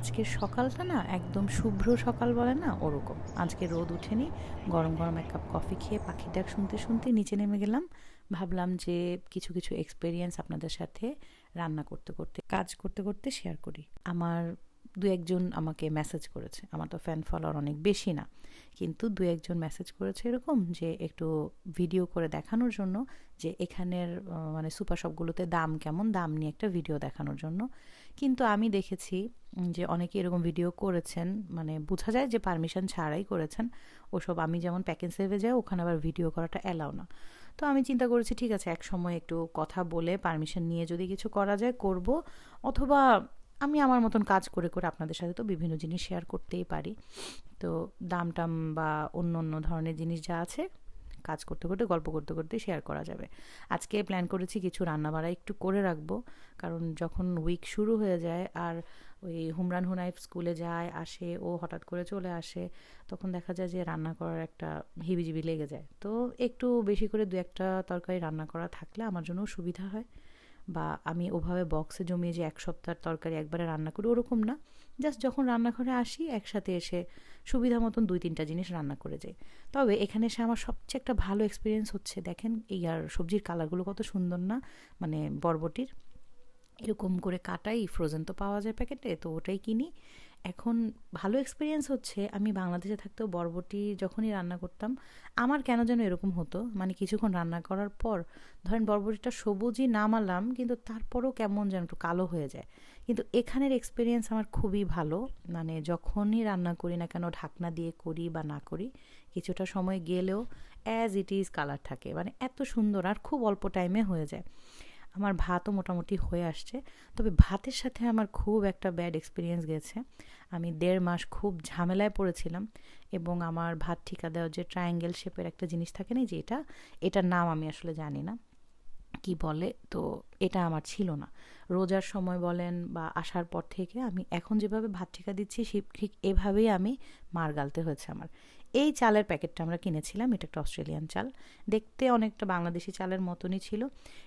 আজকের সকালটা না একদম শুভ্র সকাল বলে না ওরকম। আজকে রোদ উঠেনি, গরম গরম এক কাপ কফি খেয়ে পাখির ডাক শুনতে শুনতে নিচে নেমে গেলাম। ভাবলাম যে কিছু কিছু এক্সপেরিয়েন্স আপনাদের সাথে রান্না করতে করতে, কাজ করতে করতে শেয়ার করি। আমার দু একজন আমাকে মেসেজ করেছে। আমার তো ফ্যান ফলোয়ার অনেক বেশি না। কিন্তু দু একজন মেসেজ করেছে এরকম যে, একটু ভিডিও করে দেখানোর জন্য যে, এখানের মানে সুপার শপগুলোতে দাম কেমন, দাম নিয়ে একটা ভিডিও দেখানোর জন্য। কিন্তু আমি দেখেছি যে, অনেকে এরকম ভিডিও করেছেন মানে বোঝা যায় যে পারমিশন ছাড়াই করেছেন। ওসব আমি যেমন প্যাকেজ সেভে যাই, ওখানে আবার ভিডিও করাটা অ্যালাউ না। তো আমি চিন্তা করেছি, ঠিক আছে, এক সময় একটু কথা বলে পারমিশন নিয়ে যদি কিছু করা যায়, করব। অথবা আমি আমার মতন কাজ করে করে আপনাদের সাথে তো বিভিন্ন জিনিস শেয়ার করতেই পারি। তো দাম টাম বা অন্য অন্য ধরনের জিনিস যা আছে, কাজ করতে করতে, গল্প করতে করতে শেয়ার করা যাবে। আজকে প্ল্যান করেছি কিছু রান্নাবাড়া একটু করে রাখব, কারণ যখন উইক শুরু হয়ে যায় আর ওই হুমরান হুনাইফ স্কুলে যায়, আসে, ও হঠাৎ করে চলে আসে, তখন দেখা যায় যে রান্না করার একটা হিবিজিবি লেগে যায়। তো একটু বেশি করে দু একটা তরকারি রান্না করা থাকলে আমার জন্য সুবিধা হয়। বা আমি ওভাবে বক্সে জমিয়ে যে এক সপ্তাহের তরকারি একবারে রান্না করি, ওরকম না। জাস্ট যখন রান্নাঘরে আসি, একসাথে এসে সুবিধা মতন দুই তিনটা জিনিস রান্না করে যাই। তবে এখানে এসে আমার সবচেয়ে একটা ভালো এক্সপিরিয়েন্স হচ্ছে, দেখেন এই আর সবজির কালারগুলো কত সুন্দর না মানে বরবটির। এরকম করে কাটাই ফ্রোজেন তো পাওয়া যায় প্যাকেটে, তো ওটাই কিনি। এখন ভালো এক্সপিরিয়েন্স হচ্ছে, আমি বাংলাদেশে থাকতেও বরবটি যখনই রান্না করতাম, আমার কেন যেন এরকম হতো? মানে কিছুক্ষণ রান্না করার পর, ধরেন বরবটিটা সবুজই নামালাম, কিন্তু তারপরও কেমন যেন একটু কালো হয়ে যায়। কিন্তু এখানের এক্সপিরিয়েন্স আমার খুবই ভালো। মানে যখনই রান্না করি না কেন, ঢাকনা দিয়ে করি বা না করি, কিছুটা সময় গেলেও অ্যাজ ইট ইজ কালার থাকে। মানে এত সুন্দর, আর খুব অল্প টাইমে হয়ে যায়। আমার ভাতও মোটামুটি হয়ে আসছে। তবে ভাতের সাথে আমার খুব একটা ব্যাড এক্সপিরিয়েন্স গেছে। আমি দেড় মাস খুব ঝামেলায় পড়েছিলাম এবং আমার ভাত ঠিকা দেওয়ার যে ট্রায়াঙ্গেল শেপের একটা জিনিস থাকে না যে এটা, এটার নাম আমি আসলে জানি না। কি বলে, তো এটা আমার ছিল না। রোজার সময় বলেন বা আসার পর থেকে আমি এখন যেভাবে ভাত ঠিকা দিচ্ছি, সে ঠিক এভাবেই আমি মার গালতে হয়েছে আমার। এই চালের প্যাকেটটা আমরা কিনেছিলাম, এটা একটা অস্ট্রেলিয়ান চাল। দেখতে অনেকটা বাংলাদেশি চালের মতনই ছিল,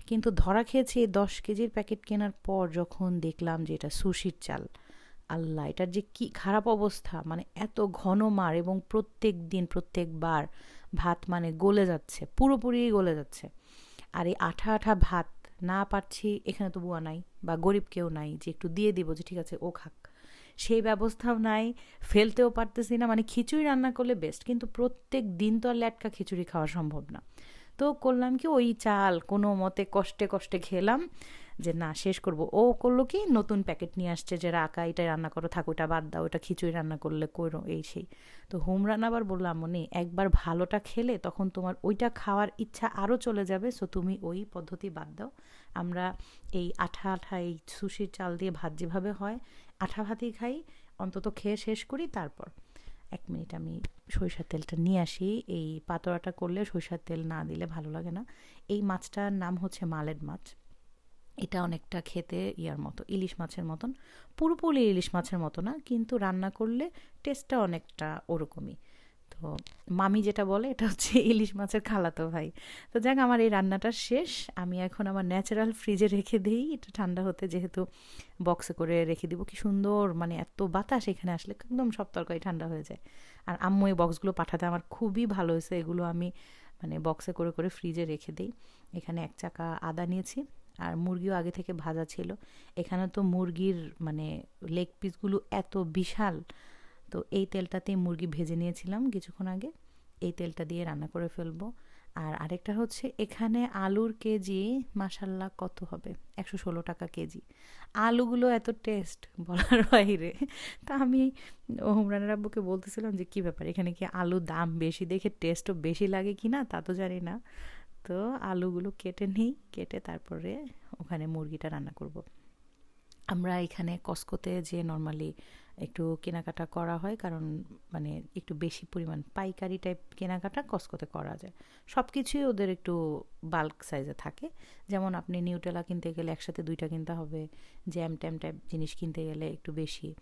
কিন্তু ধরা খেয়েছি এই দশ কেজির প্যাকেট কেনার পর যখন দেখলাম যে এটা সুশির চাল। আল্লাহ, এটার যে কি খারাপ অবস্থা! মানে এত ঘন মার এবং প্রত্যেক দিন, প্রত্যেকবার ভাত মানে গলে যাচ্ছে, পুরোপুরি গলে যাচ্ছে। আর এই আঠা আঠা ভাত না পাচ্ছি এখানে তো বুয়া নাই বা গরিব কেউ নাই যে একটু দিয়ে দিব যে ঠিক আছে, ও খাক। সেই ব্যবস্থাও নাই, ফেলতেও পারতেছি না মানে খিচুড়ি রান্না করলে বেস্ট কিন্তু প্রত্যেক দিন তো আর ল্যাটকা খিচুড়ি খাওয়া সম্ভব না। তো করলাম কি, ওই চাল কোনো মতে কষ্টে কষ্টে খেলাম যে না, শেষ করব। ও করল কি, নতুন প্যাকেট নিয়ে আসছে যে, রাখা, এটা রান্না করো, থাকো ওটা বাদ দাও ওটা খিচুড়ি রান্না করলে করো, এই সেই। তো হোম রান্না আবার বললাম মনে একবার ভালোটা খেলে তখন তোমার ওইটা খাওয়ার ইচ্ছা আরও চলে যাবে সো তুমি ওই পদ্ধতি বাদ দাও। আমরা এই আঠা আঠা, এই সুশির চাল দিয়ে ভাত যেভাবে হয়, আঠা ভাতই খাই, অন্তত খেয়ে শেষ করি, তারপর এক মিনিট আমি সরিষার তেলটা নিয়ে আসি। এই পাতোড়াটা করলে সরিষার তেল না দিলে ভালো লাগে না। এই মাছটার নাম হচ্ছে মালের মাছ। এটা অনেকটা খেতে ইয়ার মতো, ইলিশ মাছের মতন। পুরোপুরি ইলিশ মাছের মতো না, কিন্তু রান্না করলে টেস্টটা অনেকটা ওরকমই। তো মামি যেটা বলে, এটা হচ্ছে ইলিশ মাছের খালাতো ভাই। তো যাক, আমার এই রান্নাটা শেষ। আমি এখন আমার ন্যাচারাল ফ্রিজে রেখে দিই। এটা ঠান্ডা হতে যেহেতু বক্সে করে রেখে দিব। কি সুন্দর মানে এত বাতাস এখানে আসলে একদম সব তরকারি ঠান্ডা হয়ে যায়। আর আম্মু এই বক্সগুলো পাঠাতে আমার খুবই ভালো হয়েছে। এগুলো আমি মানে বক্সে করে করে ফ্রিজে রেখে দিই। এখানে এক চাকা আদা নিয়েছি। আর মুরগিও আগে থেকে ভাজা ছিল। এখানে তো মুরগির মানে লেগ পিসগুলো এত বিশাল। তো এই তেলটাতেই মুরগি ভেজে নিয়েছিলাম কিছুক্ষণ আগে। এই তেলটা দিয়ে রান্না করে ফেলব। আর আরেকটা হচ্ছে এখানে আলুর কেজি মাসাল্লাহ কত হবে? একশো ষোলো টাকা কেজি। আলুগুলো এত টেস্ট বলার বাইরে। তা আমি হোমরানের রাব্বুকে বলতেছিলাম যে, কী ব্যাপার? এখানে কি আলু দাম বেশি? দেখে টেস্টও বেশি লাগে কি না? তা তো জানি না। তো আলুগুলো কেটে নিই, কেটে তারপরে ওখানে মুরগিটা রান্না করব। আমরা এখানে কসকোতে যে নর্মালি একটু কেনাকাটা করা হয়, কারণ মানে একটু বেশি পরিমাণ পাইকারি টাইপ কেনাকাটা কসকোতে করা যায়। সব কিছুই ওদের একটু বাল্ক সাইজে থাকে। যেমন আপনি নিউটেলা কিনতে গেলে একসাথে দুইটা কিনতে হবে জ্যাম ট্যাম টাইপ জিনিস কিনতে গেলে একটু বেশি।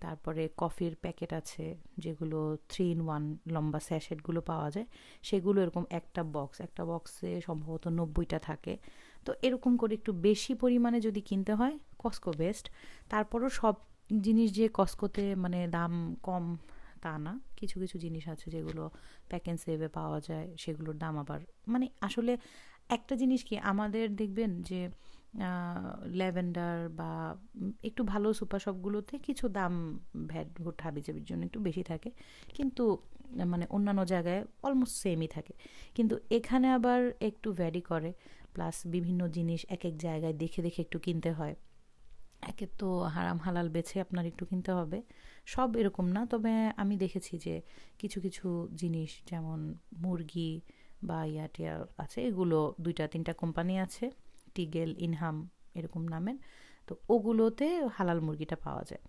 তারপরে কফির প্যাকেট আছে, যেগুলো থ্রি ইন ওয়ান লম্বা স্যাশেটগুলো পাওয়া যায়। সেগুলো এরকম একটা বক্স একটা বক্সে সম্ভবত নব্বইটা থাকে। তো এরকম করে একটু বেশি পরিমাণে যদি কিনতে হয় কসকো বেস্ট তারপরও সব জিনিস যে কস্কোতে মানে দাম কম, তা না। কিছু কিছু জিনিস আছে যেগুলো প্যাক অ্যান্ড সেভে পাওয়া যায়, সেগুলোর দাম আবার মানে আসলে একটা জিনিস কি, আমাদের দেখবেন যে ল্যাভেন্ডার বা একটু ভালো সুপার শপগুলোতে কিছু দাম ভ্যাট ভোট হাবিজাবির জন্য একটু বেশি থাকে। কিন্তু মানে অন্যান্য জায়গায় অলমোস্ট সেমই থাকে। কিন্তু এখানে আবার একটু ভ্যারি করে। প্লাস বিভিন্ন জিনিস এক এক জায়গায় দেখে দেখে একটু কিনতে হয়। একে তো হারাম হালাল বেছে আপনার একটু কিনতে হবে। সব এরকম না, তবে আমি দেখেছি যে কিছু কিছু জিনিস যেমন মুরগি বা ইয়াটিয়া আছে, এগুলো দুইটা, তিনটা কোম্পানি আছে, টিগেল, ইনহাম এরকম নামের, তো ওগুলোতে হালাল মুরগিটা পাওয়া যায়।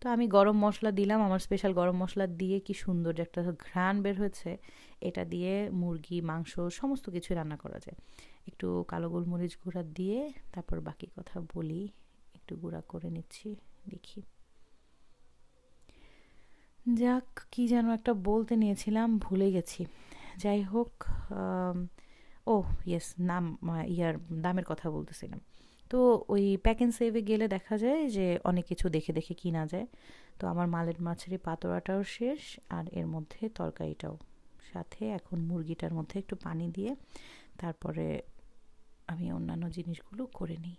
তো আমি গরম মশলা দিলাম, আমার স্পেশাল গরম মশলা দিয়ে কি সুন্দর যে একটা ঘ্রাণ বের হয়েছে, এটা দিয়ে মুরগি, মাংস সমস্ত কিছু রান্না করা যায়। একটু কালো গোলমরিচ গুঁড়া দিয়ে, তারপর বাকি কথা বলি। একটু গুঁড়া করে নিচ্ছি, দেখি। যাক, কি যেন একটা বলতে নিয়েছিলাম, ভুলে গেছি। যাই হোক ও ইয়েস নাম ইয়ার, দামের কথা বলতেছিলাম। তো ওই প্যাক অ্যান্ড সেভে গেলে দেখা যায় যে অনেক কিছু দেখে দেখে কিনা যায়। তো আমার মালের মাছের পাতোড়াটাও শেষ, আর এর মধ্যে তরকারিটাও। সাথে এখন মুরগিটার মধ্যে একটু পানি দিয়ে, তারপরে আমি অন্যান্য জিনিসগুলো করে নিই।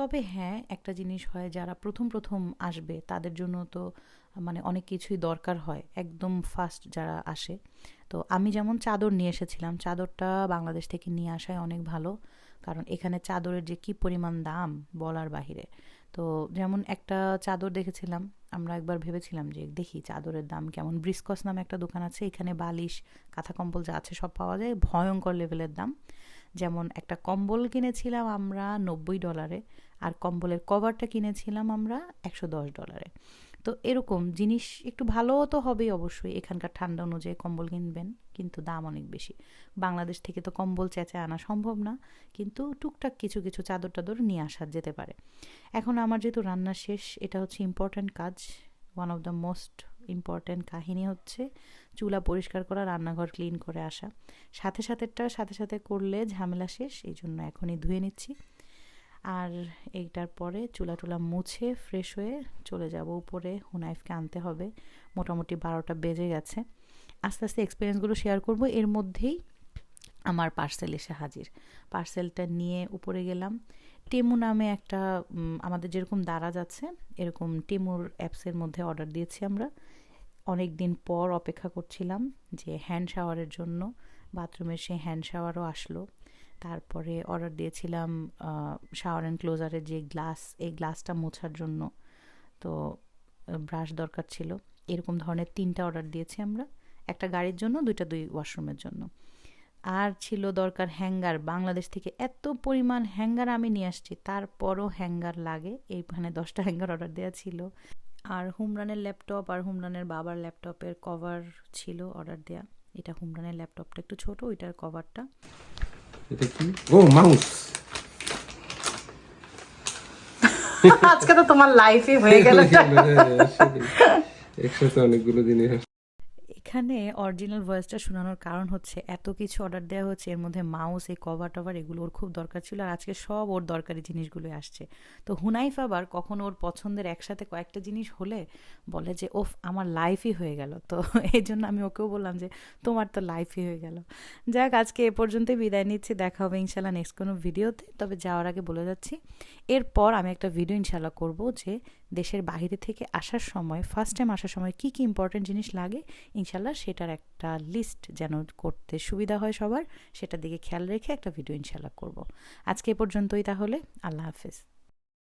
তবে হ্যাঁ একটা জিনিস হয়, যারা প্রথম প্রথম আসবে, তাদের জন্য তো মানে অনেক কিছুই দরকার হয়, একদম ফার্স্ট যারা আসে। তো আমি যেমন চাদর নিয়ে এসেছিলাম, চাদরটা বাংলাদেশ থেকে নিয়ে আসায় অনেক ভালো, কারণ এখানে চাদরের যে কি পরিমাণ দাম বলার বাহিরে। তো যেমন একটা চাদর দেখেছিলাম, আমরা একবার ভেবেছিলাম যে দেখি চাদরের দাম কেমন ব্রিসকস নামে একটা দোকান আছে, এখানে বালিশ, কাঁথা কম্বল যা আছে সব পাওয়া যায়, ভয়ঙ্কর লেভেলের দাম। যেমন একটা কম্বল কিনেছিলাম আমরা নব্বই ডলারে আর কম্বলের কভারটা কিনেছিলাম আমরা একশো দশ ডলারে। তো এরকম জিনিস একটু ভালোও তো হবেই অবশ্যই, এখানকার ঠান্ডা অনুযায়ী কম্বল কিনবেন, কিন্তু দাম অনেক বেশি। বাংলাদেশ থেকে তো কম্বল চেঁচে আনা সম্ভব না, কিন্তু টুকটাক কিছু কিছু চাদর টাদর নিয়ে আসা যেতে পারে। এখন আমার যেহেতু রান্না শেষ, এটা হচ্ছে ইম্পর্ট্যান্ট কাজ one of the most important কাহিনী হচ্ছে চুলা পরিষ্কার করা, রান্নাঘর ক্লিন করে আসা। সাথে সাথেটা সাথে সাথে করলে ঝামেলা শেষ, এই জন্য এখনই ধুয়ে নিচ্ছি। আর এইটার পরে চুলা টুলা মুছে ফ্রেশ হয়ে চলে যাব। উপরে হুনাইফকে আনতে হবে। মোটামুটি বারোটা বেজে গেছে। আস্তে আস্তে এক্সপিরিয়েন্সগুলো শেয়ার করব। এর মধ্যেই আমার পার্সেল এসে হাজির। পার্সেলটা নিয়ে উপরে গেলাম। টেমু নামে একটা আমাদের যেরকম দারাজ আছে, এরকম টেমুর অ্যাপসের মধ্যে অর্ডার দিয়েছি আমরা। অনেক দিন পর অপেক্ষা করছিলাম যে হ্যান্ড শাওয়ারের জন্য বাথরুমের সেই হ্যান্ড শাওয়ারও আসলো। তারপরে অর্ডার দিয়েছিলাম শাওয়ার অ্যান্ড ক্লোজারের যে গ্লাস এই গ্লাসটা মোছার জন্য। তো ব্রাশ দরকার ছিল। এরকম ধরনের তিনটা অর্ডার দিয়েছি আমরা। একটা গাড়ির জন্য, দুইটা দুই ওয়াশরুমের জন্য। আর ছিল দরকার হ্যাঙ্গার। বাংলাদেশ থেকে এত পরিমাণ হ্যাঙ্গার আমি নিয়ে আসছি তারপরও হ্যাঙ্গার লাগে। এইখানে দশটা হ্যাঙ্গার অর্ডার দেওয়া ছিল। আর হুমরানের ল্যাপটপ আর হুমরানের বাবার ল্যাপটপের কভার ছিল অর্ডার দেওয়া এটা হুমরানের ল্যাপটপটা একটু ছোট ওইটার কভারটা এটা কি? ও মাউস আজকে তো তোমার লাইফে হয়ে গেল। একসাথে অনেকগুলো জিনিস। এখানে অরিজিনাল ভয়েসটা শোনানোর কারণ হচ্ছে এত কিছু অর্ডার দেওয়া হচ্ছে, এর মধ্যে মাউস এই কভার টভার এগুলো ওর খুব দরকার ছিল আর আজকে সব ওর দরকারি জিনিসগুলো আসছে। তো হুনাইফ আবার কখনো ওর পছন্দের একসাথে কয়েকটা জিনিস হলে বলে যে, ওফ, আমার লাইফই হয়ে গেল। তো এই জন্য আমি ওকেও বললাম যে, তোমার তো লাইফই হয়ে গেল। যাক, আজকে এ পর্যন্তই বিদায় নিচ্ছি। দেখা হবে ইনশাল্লাহ নেক্সট কোনো ভিডিওতে তবে যাওয়ার আগে বলে যাচ্ছি, এরপর আমি একটা ভিডিও ইনশাল্লাহ করব যে দেশের বাহিরে থেকে আসার সময় ফার্স্ট টাইম আসার সময় কী কী ইম্পর্টেন্ট জিনিস লাগে, ইনশাল্লাহ সেটার একটা লিস্ট যেন করতে সুবিধা হয় সবার, সেটার দিকে খেয়াল রেখে একটা ভিডিও ইনশাল্লাহ করব। আজকে এ পর্যন্তই তাহলে, আল্লাহ হাফেজ।